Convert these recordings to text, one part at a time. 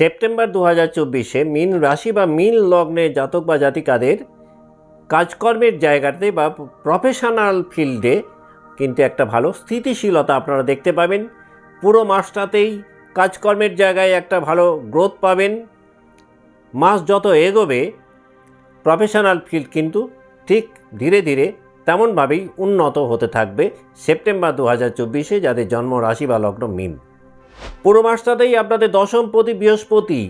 September দু হাজার চব্বিশে মিন রাশি বা মিন লগ্নে জাতক বা জাতিকাদের কাজকর্মের জায়গাতে বা প্রফেশনাল ফিল্ডে কিন্তু একটা ভালো স্থিতিশীলতা আপনারা দেখতে পাবেন। পুরো মাসটাতেই কাজকর্মের জায়গায় একটা ভালো গ্রোথ পাবেন। মাস যত এগোবে প্রফেশনাল ফিল্ড কিন্তু ঠিক ধীরে ধীরে তেমনভাবেই উন্নত হতে থাকবে সেপ্টেম্বর দু হাজার চব্বিশে যাদের জন্ম রাশি বা লগ্ন মিন। পুরো মাসটাতেই আপনাদের দশমপতি বৃহস্পতি,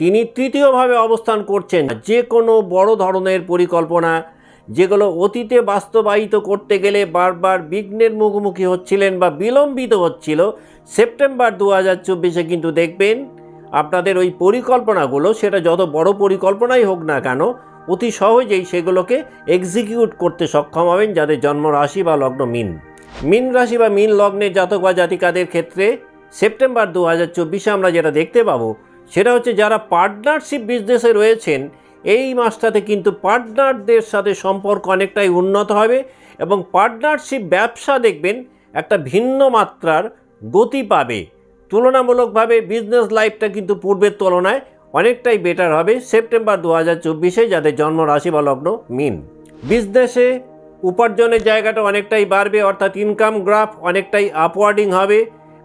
তিনি তৃতীয়ভাবে অবস্থান করছেন। যে কোনো বড় ধরনের পরিকল্পনা, যেগুলো অতীতে বাস্তবায়িত করতে গেলে বারবার বিঘ্নের মুখোমুখি হচ্ছিলেন বা বিলম্বিত হচ্ছিল, সেপ্টেম্বর দু হাজার চব্বিশে কিন্তু দেখবেন, আপনাদের ওই পরিকল্পনাগুলো, সেটা যত বড় পরিকল্পনাই হোক না কেন, অতি সহজেই সেগুলোকে এক্সিকিউট করতে সক্ষম হবেন যাদের জন্ম রাশি বা লগ্ন মিন। মিন রাশি বা মিন লগ্নের জাতক বা জাতিকাদের ক্ষেত্রে সেপ্টেম্বর দু হাজার চব্বিশে আমরা যেটা দেখতে পাবো, সেটা হচ্ছে যারা পার্টনারশিপ বিজনেসে রয়েছেন, এই মাসটাতে কিন্তু পার্টনারদের সাথে সম্পর্ক অনেকটাই উন্নত হবে এবং পার্টনারশিপ ব্যবসা দেখবেন একটা ভিন্ন মাত্রার গতি পাবে। তুলনামূলকভাবে বিজনেস লাইফটা কিন্তু পূর্বের তুলনায় অনেকটাই বেটার হবে সেপ্টেম্বর দু হাজার চব্বিশে, যাদের জন্ম রাশি বা লগ্ন মিন। বিজনেসে উপার্জনের জায়গাটা অনেকটাই বাড়বে, অর্থাৎ ইনকাম গ্রাফ অনেকটাই আপওয়ার্ডিং হবে।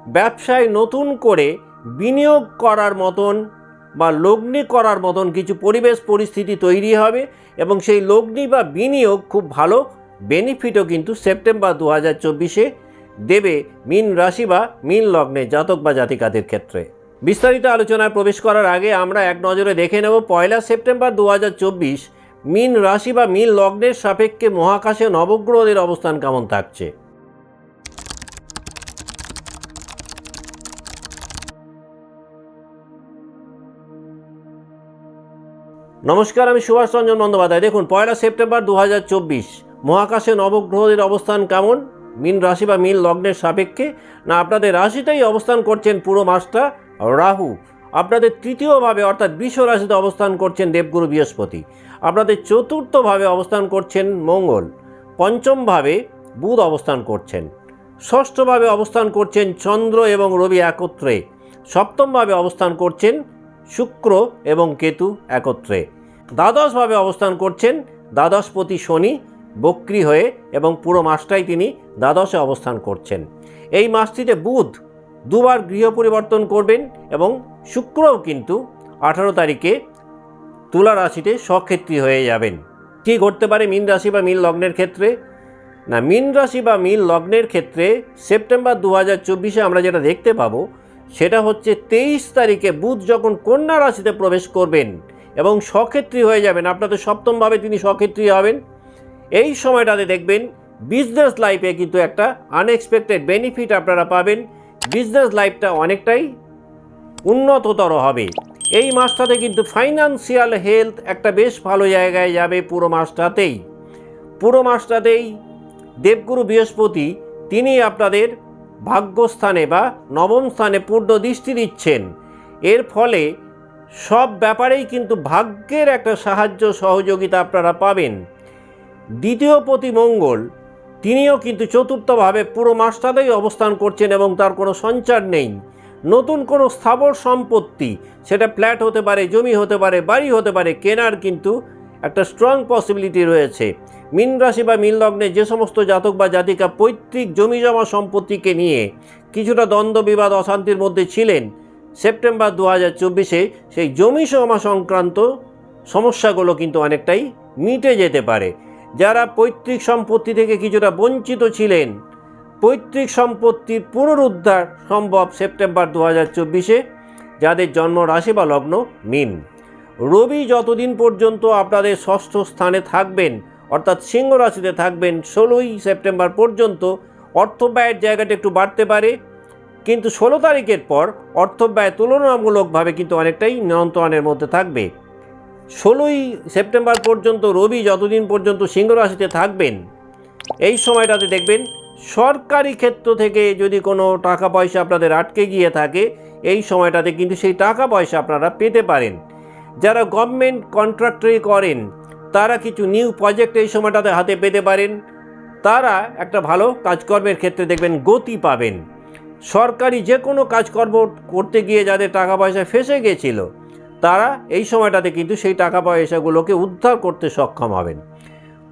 ব্যবসায় নতুন করে বিনিয়োগ করার মতন বা লগ্নি করার মতন কিছু পরিবেশ পরিস্থিতি তৈরি হবে এবং সেই লগ্নি বা বিনিয়োগ খুব ভালো বেনিফিটও কিন্তু সেপ্টেম্বর দু হাজার চব্বিশে দেবে মিন রাশি বা মিন লগ্নে জাতক বা জাতিকাদের ক্ষেত্রে। বিস্তারিত আলোচনায় প্রবেশ করার আগে আমরা এক নজরে দেখে নেব পয়লা সেপ্টেম্বর দু হাজার চব্বিশ মিন রাশি বা মিন লগ্নের সাপেক্ষে মহাকাশে নবগ্রহদের অবস্থান কেমন থাকছে। নমস্কার, আমি সুভাষ রঞ্জন বন্দ্যোপাধ্যায়। দেখুন, পয়লা সেপ্টেম্বর দু হাজার চব্বিশ, মহাকাশে নবগ্রহদের অবস্থান কেমন? মিন রাশি বা মিন লগ্নের সাপেক্ষে? না, আপনাদের রাশিতেই অবস্থান করছেন পুরো মাসটা রাহু। আপনাদের তৃতীয়ভাবে অর্থাৎ বিশ্ব রাশিতে অবস্থান করছেন দেবগুরু বৃহস্পতি। আপনাদের চতুর্থভাবে অবস্থান করছেন মঙ্গল। পঞ্চমভাবে বুধ অবস্থান করছেন। ষষ্ঠভাবে অবস্থান করছেন চন্দ্র এবং রবি একত্রে। সপ্তমভাবে অবস্থান করছেন শুক্র এবং কেতু একত্রে। দ্বাদশভাবে অবস্থান করছেন দ্বাদশপতি শনি, বক্রি হয়ে এবং পুরো মাসটাই তিনি দ্বাদশে অবস্থান করছেন। এই মাসটিতে বুধ দুবার গৃহ পরিবর্তন করবেন এবং শুক্রও কিন্তু আঠারো তারিখে তুলা রাশিতে স্বক্ষেত্রী হয়ে যাবেন। কী ঘটতে পারে মীন রাশি বা মীন লগ্নের ক্ষেত্রে? না, মীন রাশি বা মীন লগ্নের ক্ষেত্রে সেপ্টেম্বর দু হাজার চব্বিশে আমরা যেটা দেখতে পাবো, সেটা হচ্ছে তেইশ তারিখে বুধ যখন কন্যা রাশিতে প্রবেশ করবেন এবং স্বক্ষেত্রী হয়ে যাবেন। আপনাদের সপ্তমভাবে তিনি স্বক্ষেত্রী হবেন। এই সময়টাতে দেখবেন বিজনেস লাইফে কিন্তু একটা আনএক্সপেক্টেড বেনিফিট আপনারা পাবেন। বিজনেস লাইফটা অনেকটাই উন্নততর হবে। এই মাসটাতে কিন্তু ফাইন্যান্সিয়াল হেলথ একটা বেশ ভালো জায়গায় যাবে পুরো মাসটাতেই। পুরো মাসটাতেই দেবগুরু বৃহস্পতি তিনি আপনাদের ভাগ্যস্থানে বা নবম স্থানে পূর্ণ দৃষ্টি দিচ্ছেন। এর ফলে সব ব্যাপারেই কিন্তু ভাগ্যের একটা সাহায্য সহযোগিতা আপনারা পাবেন। দ্বিতীয় প্রতি মঙ্গল, তিনিও কিন্তু চতুর্থভাবে পুরো মাসটাতেই অবস্থান করছেন এবং তার কোনো সঞ্চার নেই। নতুন কোনো স্থাবর সম্পত্তি, সেটা ফ্ল্যাট হতে পারে, জমি হতে পারে, বাড়ি হতে পারে, কেনার কিন্তু একটা স্ট্রং পসিবিলিটি রয়েছে। মিন রাশি বা মিন লগ্নে যে সমস্ত জাতক বা জাতিকা পৈতৃক জমি জমা সম্পত্তিকে নিয়ে কিছুটা দ্বন্দ্ব, বিবাদ, অশান্তির মধ্যে ছিলেন সেপ্টেম্বর দু হাজার চব্বিশে সেই জমি জমা সংক্রান্ত সমস্যাগুলো কিন্তু অনেকটাই মিটে যেতে পারে। যারা পৈতৃক সম্পত্তি থেকে কিছুটা বঞ্চিত ছিলেন, পৈতৃক সম্পত্তির পুনরুদ্ধার সম্ভব সেপ্টেম্বর দু হাজার চব্বিশে, যাদের জন্ম রাশি বা লগ্ন মিন। রবি যতদিন পর্যন্ত আপনাদের ষষ্ঠ স্থানে থাকবেন, অর্থাৎ সিংহ রাশিতে থাকবেন, ষোলোই সেপ্টেম্বর পর্যন্ত অর্থ ব্যয়ের জায়গাটা একটু বাড়তে পারে। কিন্তু ষোলো তারিখের পর অর্থ ব্যয় তুলনামূলকভাবে কিন্তু অনেকটাই নিয়ন্ত্রণের মধ্যে থাকবে। ষোলোই সেপ্টেম্বর পর্যন্ত রবি যতদিন পর্যন্ত সিংহ রাশিতে থাকবেন, এই সময়টাতে দেখবেন সরকারি ক্ষেত্র থেকে যদি কোনো টাকা পয়সা আপনাদের আটকে গিয়ে থাকে, এই সময়টাতে কিন্তু সেই টাকা পয়সা আপনারা পেতে পারেন। যারা গভর্নমেন্ট কন্ট্রাক্টরি করেন, তারা কিছু নিউ প্রজেক্ট এই সময়টাতে হাতে পেতে পারেন। তারা একটা ভালো কাজকর্মের ক্ষেত্রে দেখবেন গতি পাবেন। সরকারি যে কোনো কাজকর্ম করতে গিয়ে যাদের টাকা পয়সা ফেসে গিয়েছিল তারা এই সময়টাতে কিন্তু সেই টাকা পয়সাগুলোকে উদ্ধার করতে সক্ষম হবেন।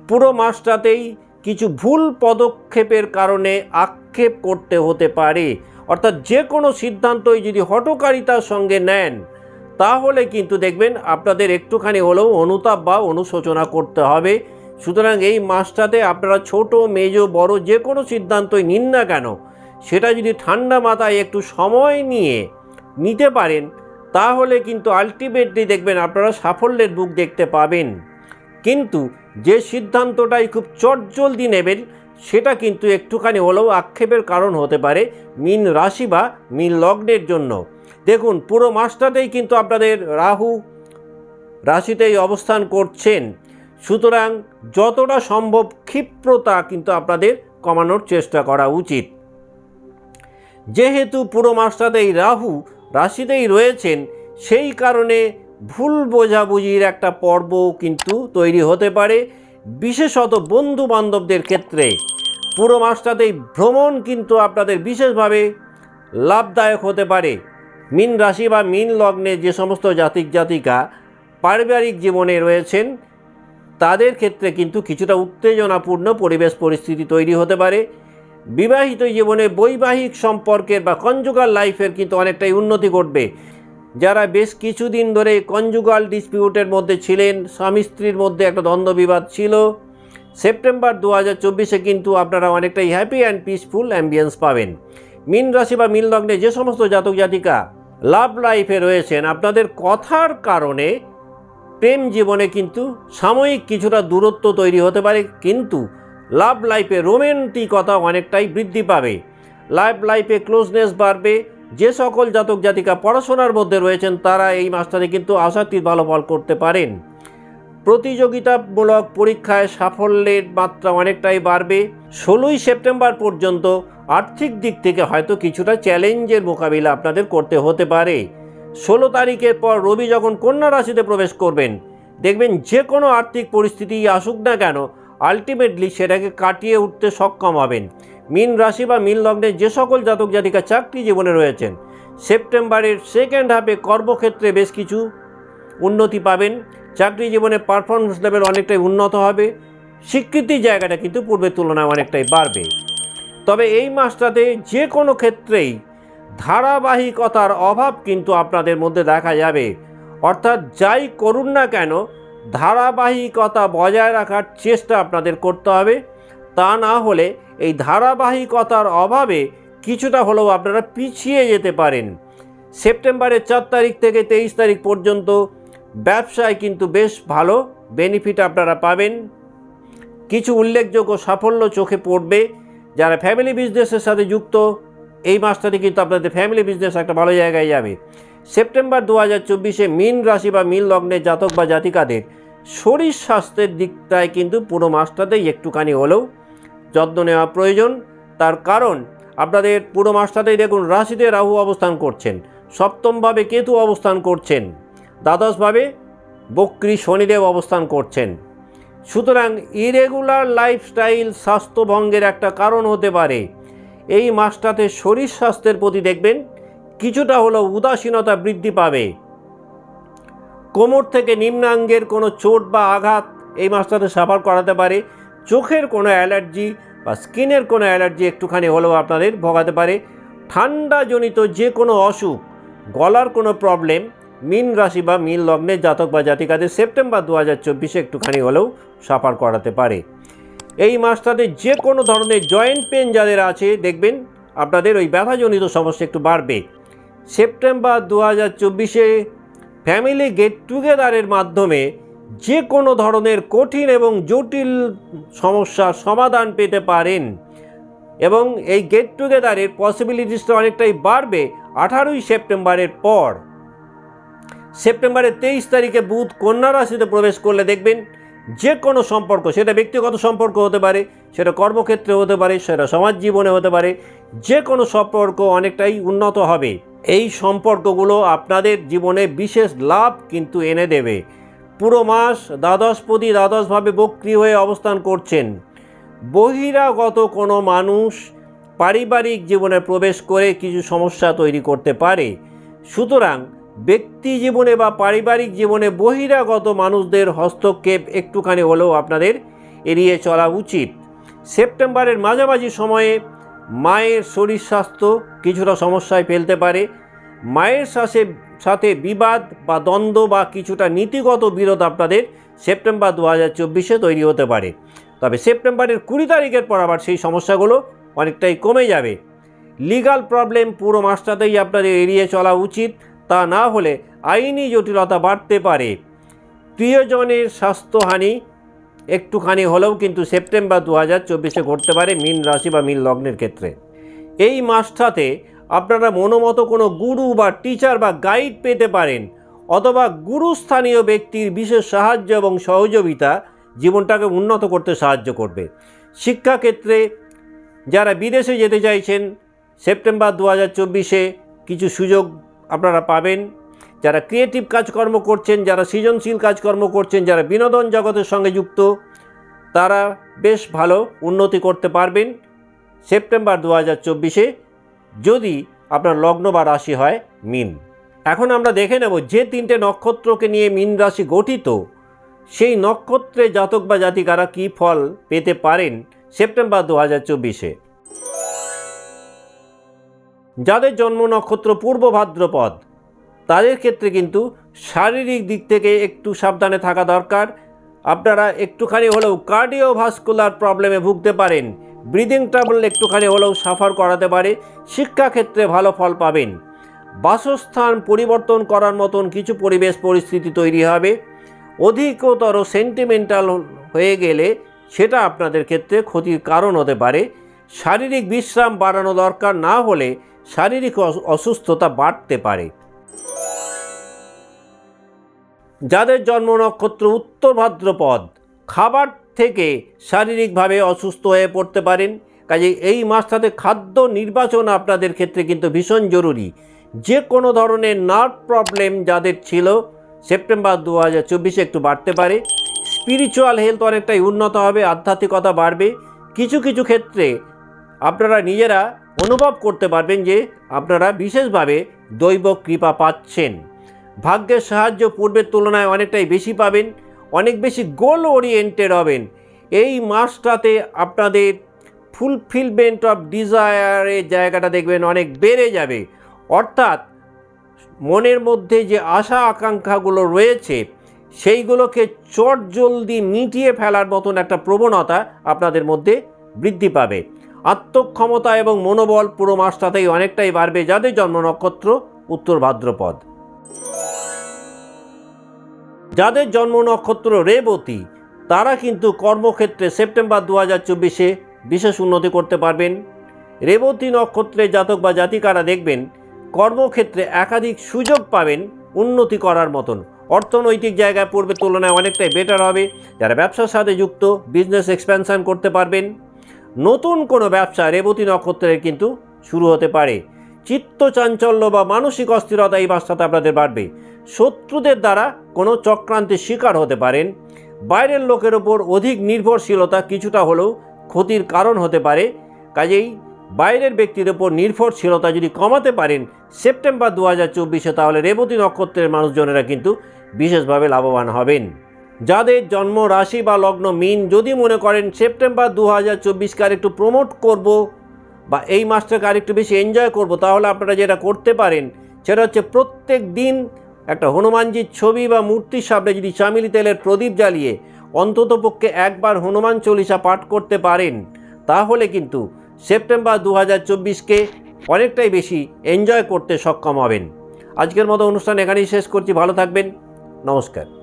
পুরো মাসটাতেই কিছু ভুল পদক্ষেপের কারণে আক্ষেপ করতে হতে পারে। অর্থাৎ যে কোনো সিদ্ধান্তই যদি হটকারিতার সঙ্গে নেন, তাহলে কিন্তু দেখবেন আপনাদের একটুখানি হলেও অনুতাপ বা অনুশোচনা করতে হবে। সুতরাং এই মাসটাতে আপনারা ছোট, মেজ, বড় যে কোনো সিদ্ধান্তই নিন না কেন সেটা যদি ঠান্ডা মাথায় একটু সময় নিয়ে নিতে পারেন, তাহলে কিন্তু আলটিমেটলি দেখবেন আপনারা সাফল্যের বুক দেখতে পাবেন। কিন্তু যে সিদ্ধান্তটাই খুব চটজলদি নেবেন, সেটা কিন্তু একটুখানি হলেও আক্ষেপের কারণ হতে পারে মিন রাশি বা মিন লগ্নের জন্য। দেখুন, পুরো মাসটাতেই কিন্তু আপনাদের রাহু রাশিতেই অবস্থান করছেন। সুতরাং যতটা সম্ভব ক্ষিপ্রতা কিন্তু আপনাদের কমানোর চেষ্টা করা উচিত। যেহেতু পুরো মাসটাতেই রাহু, রাশিতেই রয়েছেন, সেই কারণে ভুল বোঝাবুঝির একটা পর্ব কিন্তু তৈরি হতে পারে, বিশেষত বন্ধু বান্ধবদের ক্ষেত্রে। পুরো মাসটাতেই ভ্রমণ কিন্তু আপনাদের বিশেষভাবে লাভদায়ক হতে পারে। মিন রাশি বা মিন লগ্নে যে সমস্ত জাতিক জাতিকা পারিবারিক জীবনে রয়েছেন, তাদের ক্ষেত্রে কিন্তু কিছুটা উত্তেজনাপূর্ণ পরিবেশ পরিস্থিতি তৈরি হতে পারে। বিবাহিত জীবনে বৈবাহিক সম্পর্কের বা কনজুগাল লাইফের কিন্তু অনেকটাই উন্নতি ঘটবে। যারা বেশ কিছুদিন ধরে কনজুগাল ডিসপিউটের মধ্যে ছিলেন, স্বামী স্ত্রীর মধ্যে একটা দ্বন্দ্ব বিবাদ ছিল, সেপ্টেম্বর দু হাজার চব্বিশে কিন্তু আপনারা অনেকটাই হ্যাপি অ্যান্ড পিসফুল অ্যাম্বিয়েন্স পাবেন। মিন রাশি বা মিন লগ্নে যে সমস্ত জাতক জাতিকা লাভ লাইফে রয়েছেন, আপনাদের কথার কারণে প্রেম জীবনে কিন্তু সাময়িক কিছুটা দূরত্ব তৈরি হতে পারে, কিন্তু লাভ লাইফে রোমেন্টিকতা অনেকটাই বৃদ্ধি পাবে। লাইফ লাইফে ক্লোজনেস বাড়বে। যে সকল জাতক জাতিকা পড়াশোনার মধ্যে রয়েছেন, তারা এই মাসটাতে কিন্তু আশাতীত ভালো ফল করতে পারেন। প্রতিযোগিতামূলক পরীক্ষায় সাফল্যের মাত্রা অনেকটাই বাড়বে। ষোলোই সেপ্টেম্বর পর্যন্ত আর্থিক দিক থেকে হয়তো কিছুটা চ্যালেঞ্জের মোকাবিলা আপনাদের করতে হতে পারে। ষোলো তারিখের পর রবি যখন কন্যা রাশিতে প্রবেশ করবেন, দেখবেন যে কোনো আর্থিক পরিস্থিতি আসুক না কেন আলটিমেটলি সেটাকে কাটিয়ে উঠতে সক্ষম হবেন। মিন রাশি বা মিন লগ্নে যে সকল জাতক জাতিকা চাকরি জীবনে রয়েছেন, সেপ্টেম্বরের সেকেন্ড হাফে কর্মক্ষেত্রে বেশ কিছু উন্নতি পাবেন। চাকরি জীবনে পারফরমেন্স লেভেল অনেকটাই উন্নত হবে। স্বীকৃতির জায়গাটা কিন্তু পূর্বের তুলনায় অনেকটাই বাড়বে। তবে এই মাসটাতে যে কোনো ক্ষেত্রেই ধারাবাহিকতার অভাব কিন্তু আপনাদের মধ্যে দেখা যাবে। অর্থাৎ যাই করুন না কেন ধারাবাহিকতা বজায় রাখার চেষ্টা আপনাদের করতে হবে। তা না হলে এই ধারাবাহিকতার অভাবে কিছুটা হলেও আপনারা পিছিয়ে যেতে পারেন। সেপ্টেম্বরের চার তারিখ থেকে তেইশ তারিখ পর্যন্ত ব্যবসায় কিন্তু বেশ ভালো বেনিফিট আপনারা পাবেন। কিছু উল্লেখযোগ্য সাফল্য চোখে পড়বে। যারা ফ্যামিলি বিজনেসের সাথে যুক্ত, এই মাসটাতে কিন্তু আপনাদের ফ্যামিলি বিজনেস একটা ভালো জায়গায় যাবে। সেপ্টেম্বর দু হাজার চব্বিশে মিন রাশি বা মিন লগ্নের জাতক বা জাতিকাদের শরীর স্বাস্থ্যের দিকটায় কিন্তু পুরো মাসটাতেই একটুখানি হলেও যত্ন নেওয়া প্রয়োজন। তার কারণ, আপনাদের পুরো মাসটাতেই দেখুন রাশিতে রাহু অবস্থান করছেন, সপ্তমভাবে কেতু অবস্থান করছেন, দ্বাদশভাবে বক্রী শনিদেব অবস্থান করছেন। সুতরাং ইরেগুলার লাইফস্টাইল স্বাস্থ্যভঙ্গের একটা কারণ হতে পারে। এই মাসটাতে শরীর স্বাস্থ্যের প্রতি দেখবেন কিছুটা হলেও উদাসীনতা বৃদ্ধি পাবে। কোমর থেকে নিম্নাঙ্গের কোনো চোট বা আঘাত এই মাসটাতে সাফার করাতে পারে। চোখের কোনো অ্যালার্জি বা স্কিনের কোনো অ্যালার্জি একটুখানি হলেও আপনাদের ভোগাতে পারে। ঠান্ডাজনিত যে কোনো অসুখ, গলার কোনো প্রবলেম, মিন রাশি বা মিন লগ্নের জাতক বা জাতিকাদের সেপ্টেম্বর দু হাজার চব্বিশে একটুখানি হলেও সাফার করাতে পারে। এই মাসটাতে যে কোনো ধরনের জয়েন্ট পেন যাদের আছে, দেখবেন আপনাদের ওই ব্যথাজনিত সমস্যা একটু বাড়বে। সেপ্টেম্বর দু হাজার চব্বিশে ফ্যামিলি গেট টুগেদারের মাধ্যমে যে কোনো ধরনের কঠিন এবং জটিল সমস্যার সমাধান পেতে পারেন। এবং এই গেট টুগেদারের পসিবিলিটিসটা অনেকটাই বাড়বে আঠারোই সেপ্টেম্বরের পর। সেপ্টেম্বরের তেইশ তারিখে বুধ কন্যা রাশিতে প্রবেশ করলে দেখবেন যে কোনো সম্পর্ক, সেটা ব্যক্তিগত সম্পর্ক হতে পারে, সেটা কর্মক্ষেত্রে হতে পারে, সেটা সমাজ জীবনে হতে পারে, যে কোনো সম্পর্ক অনেকটাই উন্নত হবে। এই সম্পর্কগুলো আপনাদের জীবনে বিশেষ লাভ কিন্তু এনে দেবে। পুরো মাস দ্বাদশপতি দ্বাদশভাবে বক্রি হয়ে অবস্থান করছেন। বহিরাগত কোনো মানুষ পারিবারিক জীবনে প্রবেশ করে কিছু সমস্যা তৈরি করতে পারে। সুতরাং ব্যক্তি জীবনে বা পারিবারিক জীবনে বহিরাগত মানুষদের হস্তক্ষেপ একটুখানি হলেও আপনাদের এড়িয়ে চলা উচিত। সেপ্টেম্বরের মাঝামাঝি সময়ে মায়ের শরীর স্বাস্থ্য কিছুটা সমস্যায় ফেলতে পারে। মায়ের সাথে সাথে বিবাদ বা দ্বন্দ্ব বা কিছুটা নীতিগত বিরোধ আপনাদের সেপ্টেম্বর দু হাজার চব্বিশে তৈরি হতে পারে। তবে সেপ্টেম্বরের কুড়ি তারিখের পর আবার সেই সমস্যাগুলো অনেকটাই কমে যাবে। লিগাল প্রবলেম পুরো মাসটাতেই আপনাদের এড়িয়ে চলা উচিত, তা না হলে আইনি জটিলতা বাড়তে পারে। প্রিয়জনের স্বাস্থ্যহানি একটুখানি হলেও কিন্তু সেপ্টেম্বর দু হাজার চব্বিশে ঘটতে পারে মীন রাশি বা মীন লগ্নের ক্ষেত্রে। এই মাসটাতে আপনারা মনোমতো কোনো গুরু বা টিচার বা গাইড পেতে পারেন, অথবা গুরুস্থানীয় ব্যক্তির বিশেষ সাহায্য এবং সহযোগিতা জীবনটাকে উন্নত করতে সাহায্য করবে। শিক্ষাক্ষেত্রে যারা বিদেশে যেতে চাইছেন, সেপ্টেম্বর দু হাজার চব্বিশে কিছু সুযোগ আপনারা পাবেন। যারা ক্রিয়েটিভ কাজকর্ম করছেন, যারা সৃজনশীল কাজকর্ম করছেন, যারা বিনোদন জগতের সঙ্গে যুক্ত, তারা বেশ ভালো উন্নতি করতে পারবেন সেপ্টেম্বর দু হাজার চব্বিশে, যদি আপনার লগ্ন বা রাশি হয় মিন। এখন আমরা দেখে নেব যে তিনটে নক্ষত্রকে নিয়ে মিন রাশি গঠিত, সেই নক্ষত্রে জাতক বা জাতিকারা কী ফল পেতে পারেন সেপ্টেম্বর দু হাজার চব্বিশে। যাদের জন্ম নক্ষত্র পূর্ব ভাদ্রপদ তাদের ক্ষেত্রে কিন্তু শারীরিক দিক থেকে একটু সাবধানে থাকা দরকার। আপনারা একটুখানি হলেও কার্ডিওভাস্কুলার প্রবলেমে ভুগতে পারেন। ব্রিদিং ট্রাবল একটুখানি হলেও সাফার করাতে পারে। শিক্ষাক্ষেত্রে ভালো ফল পাবেন। বাসস্থান পরিবর্তন করার মতন কিছু পরিবেশ পরিস্থিতি তৈরি হবে। অধিকতর সেন্টিমেন্টাল হয়ে গেলে সেটা আপনাদের ক্ষেত্রে ক্ষতির কারণ হতে পারে। শারীরিক বিশ্রাম বাড়ানো দরকার না হলে শারীরিক অস- অসুস্থতা বাড়তে পারে। যাদের জন্ম নক্ষত্র উত্তর ভাদ্রপদ, খাবার থেকে শারীরিকভাবে অসুস্থ হয়ে পড়তে পারেন। কাজে এই মাসটাতে খাদ্য নির্বাচন আপনাদের ক্ষেত্রে কিন্তু ভীষণ জরুরি। যে কোনো ধরনের নার্ভ প্রবলেম যাদের ছিল, সেপ্টেম্বর দু হাজার চব্বিশে একটু বাড়তে পারে। স্পিরিচুয়াল হেলথ অনেকটাই উন্নত হবে, আধ্যাত্মিকতা বাড়বে। কিছু কিছু ক্ষেত্রে আপনারা নিজেরা অনুভব করতে পারবেন যে আপনারা বিশেষভাবে দৈব কৃপা পাচ্ছেন। ভাগ্যের সাহায্য পূর্বের তুলনায় অনেকটাই বেশি পাবেন, অনেক বেশি গোল ওরিয়েন্টেড হবেন। এই মাসটাতে আপনাদের ফুলফিলমেন্ট অফ ডিজায়ারের জায়গাটা দেখবেন অনেক বেড়ে যাবে। অর্থাৎ মনের মধ্যে যে আশা আকাঙ্ক্ষাগুলো রয়েছে, সেইগুলোকে চট জলদি মিটিয়ে ফেলার মতন একটা প্রবণতা আপনাদের মধ্যে বৃদ্ধি পাবে। আত্মক্ষমতা এবং মনোবল পুরো মাসটাতেই অনেকটাই বাড়বে যাদের জন্ম নক্ষত্র উত্তর ভাদ্রপদ। যাদের জন্ম নক্ষত্র রেবতী, তারা কিন্তু কর্মক্ষেত্রে সেপ্টেম্বর দু হাজার চব্বিশে বিশেষ উন্নতি করতে পারবেন। রেবতী নক্ষত্রে জাতক বা জাতিকারা দেখবেন, কর্মক্ষেত্রে একাধিক সুযোগ পাবেন উন্নতি করার মতন। অর্থনৈতিক জায়গায় পূর্বের তুলনায় অনেকটাই বেটার হবে। যারা ব্যবসার সাথে যুক্ত বিজনেস এক্সপ্যানশন করতে পারবেন। নতুন কোনো ব্যবসা রেবতী নক্ষত্রের কিন্তু শুরু হতে পারে। চিত্ত চাঞ্চল্য বা মানসিক অস্থিরতা এই মাসটাতে আপনাদের বাড়বে। শত্রুদের দ্বারা কোনো চক্রান্তের শিকার হতে পারেন। বাইরের লোকের ওপর অধিক নির্ভরশীলতা কিছুটা হলেও ক্ষতির কারণ হতে পারে। কাজেই বাইরের ব্যক্তির ওপর নির্ভরশীলতা যদি কমাতে পারেন, সেপ্টেম্বর দু হাজার চব্বিশে তাহলে রেবতী নক্ষত্রের মানুষজনেরা কিন্তু বিশেষভাবে লাভবান হবেন। যাদের জন্ম রাশি বা লগ্ন মিন, যদি মনে করেন সেপ্টেম্বর দু হাজার চব্বিশকে আর একটু প্রমোট করব বা এই মাসটাকে আর একটু বেশি এনজয় করব, তাহলে আপনারা যেটা করতে পারেন, সেটা হচ্ছে প্রত্যেক দিন একটা হনুমানজির ছবি বা মূর্তির সামনে যদি চামিলি তেলের প্রদীপ জ্বালিয়ে অন্ততপক্ষে একবার হনুমান চল্লিশা পাঠ করতে পারেন, তাহলে কিন্তু সেপ্টেম্বর দু হাজার চব্বিশকে অনেকটাই বেশি এনজয় করতে সক্ষম হবেন। আজকের মতো অনুষ্ঠান এখানেই শেষ করছি, ভালো থাকবেন, নমস্কার।